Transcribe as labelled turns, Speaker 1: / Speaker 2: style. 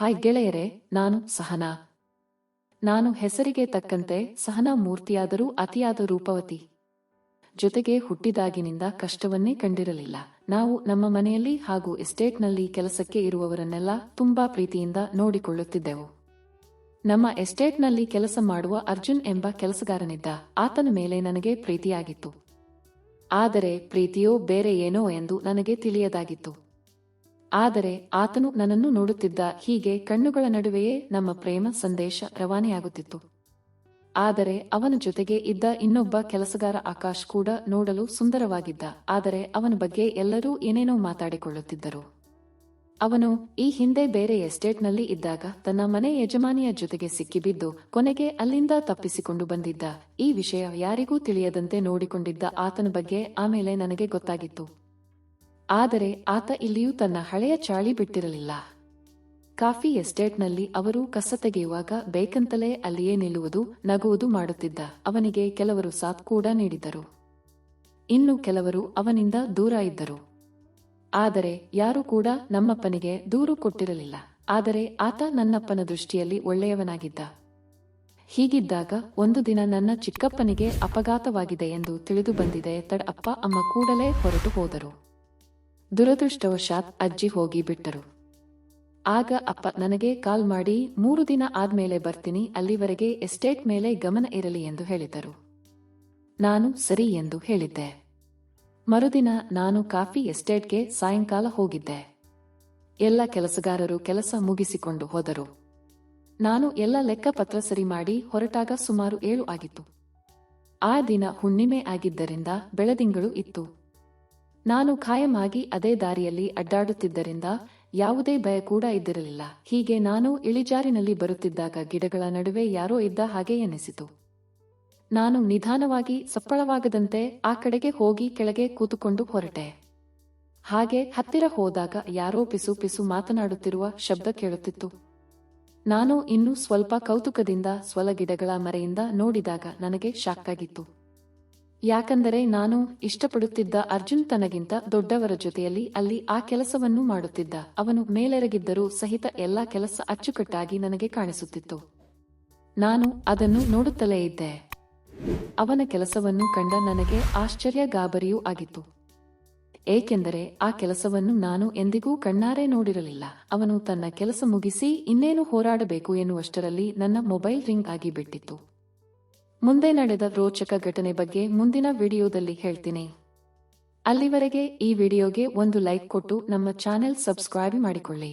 Speaker 1: Hi ಗೆಳೆಯರೆ, ನಾನು ಸಹನಾ. ನಾನು ಹೆಸರಿಗೆ ತಕ್ಕಂತೆ ಸಹನಾ ಮೂರ್ತಿಯಾದರೂ ಅತಿಯಾದ ರೂಪವತಿ. ಜೊತೆಗೆ ಹುಟ್ಟಿದಾಗಿನಿಂದ ಕಷ್ಟವನ್ನೇ ಕಂಡಿರಲಿಲ್ಲ. ನಾವು ನಮ್ಮ ಮನೆಯಲ್ಲಿ ಹಾಗೂ ಎಸ್ಟೇಟ್ನಲ್ಲಿ ಕೆಲಸಕ್ಕೆ ಇರುವವರನ್ನೆಲ್ಲ ತುಂಬಾ ಪ್ರೀತಿಯಿಂದ ನೋಡಿಕೊಳ್ಳುತ್ತಿದ್ದೆವು. ನಮ್ಮ ಎಸ್ಟೇಟ್ನಲ್ಲಿ ಕೆಲಸ ಮಾಡುವ ಅರ್ಜುನ್ ಎಂಬ ಕೆಲಸಗಾರನಿದ್ದ. ಆತನ ಮೇಲೆ ನನಗೆ ಪ್ರೀತಿಯಾಗಿತ್ತು. ಆದರೆ ಪ್ರೀತಿಯೋ ಬೇರೆ ಏನೋ ಎಂದು ನನಗೆ ತಿಳಿಯದಾಗಿತ್ತು. ಆದರೆ ಆತನು ನನ್ನನ್ನು ನೋಡುತ್ತಿದ್ದ ಹೀಗೆ ಕಣ್ಣುಗಳ ನಡುವೆಯೇ ನಮ್ಮ ಪ್ರೇಮ ಸಂದೇಶ ರವಾನೆಯಾಗುತ್ತಿತ್ತು. ಆದರೆ ಅವನ ಜೊತೆಗೆ ಇದ್ದ ಇನ್ನೊಬ್ಬ ಕೆಲಸಗಾರ ಆಕಾಶ್ ಕೂಡ ನೋಡಲು ಸುಂದರವಾಗಿದ್ದ. ಆದರೆ ಅವನ ಬಗ್ಗೆ ಎಲ್ಲರೂ ಏನೇನೋ ಮಾತಾಡಿಕೊಳ್ಳುತ್ತಿದ್ದರು. ಅವನು ಈ ಹಿಂದೆ ಬೇರೆ ಎಸ್ಟೇಟ್ನಲ್ಲಿ ಇದ್ದಾಗ ತನ್ನ ಮನೆ ಯಜಮಾನಿಯ ಜೊತೆಗೆ ಸಿಕ್ಕಿಬಿದ್ದು ಕೊನೆಗೆ ಅಲ್ಲಿಂದ ತಪ್ಪಿಸಿಕೊಂಡು ಬಂದಿದ್ದ. ಈ ವಿಷಯ ಯಾರಿಗೂ ತಿಳಿಯದಂತೆ ನೋಡಿಕೊಂಡಿದ್ದ ಆತನ ಬಗ್ಗೆ ಆಮೇಲೆ ನನಗೆ ಗೊತ್ತಾಗಿತ್ತು. ಆದರೆ ಆತ ಇಲ್ಲಿಯೂ ತನ್ನ ಹಳೆಯ ಚಾಳಿ ಬಿಟ್ಟಿರಲಿಲ್ಲ. ಕಾಫಿ ಎಸ್ಟೇಟ್ನಲ್ಲಿ ಅವರು ಕಸ ತೆಗೆಯುವಾಗ ಬೇಕಂತಲೇ ಅಲ್ಲಿಯೇ ನಿಲ್ಲುವುದು, ನಗುವುದು ಮಾಡುತ್ತಿದ್ದ ಅವನಿಗೆ ಕೆಲವರು ಸಾಥ್ ಕೂಡ ನೀಡಿದ್ದರು. ಇನ್ನು ಕೆಲವರು ಅವನಿಂದ ದೂರ ಇದ್ದರು. ಆದರೆ ಯಾರೂ ಕೂಡ ನಮ್ಮಪ್ಪನಿಗೆ ದೂರು ಕೊಟ್ಟಿರಲಿಲ್ಲ. ಆದರೆ ಆತ ನನ್ನಪ್ಪನ ದೃಷ್ಟಿಯಲ್ಲಿ ಒಳ್ಳೆಯವನಾಗಿದ್ದ. ಹೀಗಿದ್ದಾಗ ಒಂದು ದಿನ ನನ್ನ ಚಿಕ್ಕಪ್ಪನಿಗೆ ಅಪಘಾತವಾಗಿದೆ ಎಂದು ತಿಳಿದು ಬಂದಿದೆ ತಡ ಅಪ್ಪ ಅಮ್ಮ ಕೂಡಲೇ ಹೊರಟು ಹೋದರು. ದುರದೃಷ್ಟವಶಾತ್ ಅಜ್ಜಿ ಹೋಗಿ ಬಿಟ್ಟರು. ಆಗ ಅಪ್ಪ, ನನಗೆ ಕಾಲ್ ಮಾಡಿ, ಮೂರು ದಿನ ಆದ್ಮೇಲೆ ಬರ್ತೀನಿ, ಅಲ್ಲಿವರೆಗೆ ಎಸ್ಟೇಟ್ ಮೇಲೆ ಗಮನ ಇರಲಿ ಎಂದು ಹೇಳಿದರು. ನಾನು ಸರಿ ಎಂದು ಹೇಳಿದ್ದೆ. ಮರುದಿನ ನಾನು ಕಾಫಿ ಎಸ್ಟೇಟ್ಗೆ ಸಾಯಂಕಾಲ ಹೋಗಿದ್ದೆ. ಎಲ್ಲ ಕೆಲಸಗಾರರು ಕೆಲಸ ಮುಗಿಸಿಕೊಂಡು ಹೋದರು. ನಾನು ಎಲ್ಲ ಲೆಕ್ಕಪತ್ರ ಸರಿ ಮಾಡಿ ಹೊರಟಾಗ ಸುಮಾರು ಏಳು ಆಗಿತ್ತು. ಆ ದಿನ ಹುಣ್ಣಿಮೆ ಆಗಿದ್ದರಿಂದ ಬೆಳದಿಂಗಳು ಇತ್ತು. ನಾನು ಖಾಯಮಾಗಿ ಅದೇ ದಾರಿಯಲ್ಲಿ ಅಡ್ಡಾಡುತ್ತಿದ್ದರಿಂದ ಯಾವುದೇ ಭಯ ಕೂಡ ಇದ್ದಿರಲಿಲ್ಲ. ಹೀಗೆ ನಾನು ಇಳಿಜಾರಿನಲ್ಲಿ ಬರುತ್ತಿದ್ದಾಗ ಗಿಡಗಳ ನಡುವೆ ಯಾರೋ ಇದ್ದ ಹಾಗೆ ಎನಿಸಿತು. ನಾನು ನಿಧಾನವಾಗಿ ಸಪ್ಪಳವಾಗದಂತೆ ಆ ಕಡೆಗೆ ಹೋಗಿ ಕೆಳಗೆ ಕೂತುಕೊಂಡು ಹೊರಟೆ. ಹಾಗೆ ಹತ್ತಿರ ಹೋದಾಗ ಯಾರೋ ಪಿಸು ಪಿಸು ಮಾತನಾಡುತ್ತಿರುವ ಶಬ್ದ ಕೇಳುತ್ತಿತ್ತು. ನಾನು ಇನ್ನೂ ಸ್ವಲ್ಪ ಕೌತುಕದಿಂದ ಸ್ವಲ ಗಿಡಗಳ ಮರೆಯಿಂದ ನೋಡಿದಾಗ ನನಗೆ ಶಾಕ್ ಆಗಿತ್ತು ಯಾಕಂದರೆ ನಾನು ಇಷ್ಟಪಡುತ್ತಿದ್ದ ಅರ್ಜುನ್ ತನಗಿಂತ ದೊಡ್ಡವರ ಜೊತೆಯಲ್ಲಿ ಅಲ್ಲಿ ಆ ಕೆಲಸವನ್ನು ಮಾಡುತ್ತಿದ್ದ. ಅವನು ಮೇಲೆರಗಿದ್ದರೂ ಸಹಿತ ಎಲ್ಲಾ ಕೆಲಸ ಅಚ್ಚುಕಟ್ಟಾಗಿ ನನಗೆ ಕಾಣಿಸುತ್ತಿತ್ತು. ನಾನು ಅದನ್ನು ನೋಡುತ್ತಲೇ ಇದ್ದೆ. ಅವನ ಕೆಲಸವನ್ನು ಕಂಡ ನನಗೆ ಆಶ್ಚರ್ಯ ಗಾಬರಿಯೂ ಆಗಿತ್ತು. ಏಕೆಂದರೆ ಆ ಕೆಲಸವನ್ನು ನಾನು ಎಂದಿಗೂ ಕಣ್ಣಾರೆ ನೋಡಿರಲಿಲ್ಲ. ಅವನು ತನ್ನ ಕೆಲಸ ಮುಗಿಸಿ ಇನ್ನೇನು ಹೋರಾಡಬೇಕು ಎನ್ನುವಷ್ಟರಲ್ಲಿ ನನ್ನ ಮೊಬೈಲ್ ರಿಂಗ್ ಆಗಿ ಬಿಟ್ಟಿತ್ತು ಮುಂದೆ ನಡೆದ ರೋಚಕ ಘಟನೆ ಬಗ್ಗೆ ಮುಂದಿನ ವಿಡಿಯೋದಲ್ಲಿ ಹೇಳ್ತೀನಿ. ಅಲ್ಲಿವರೆಗೆ ಈ ವಿಡಿಯೋಗೆ ಒಂದು ಲೈಕ್ ಕೊಟ್ಟು ನಮ್ಮ ಚಾನೆಲ್ ಸಬ್ಸ್ಕ್ರೈಬ್ ಮಾಡಿಕೊಳ್ಳಿ.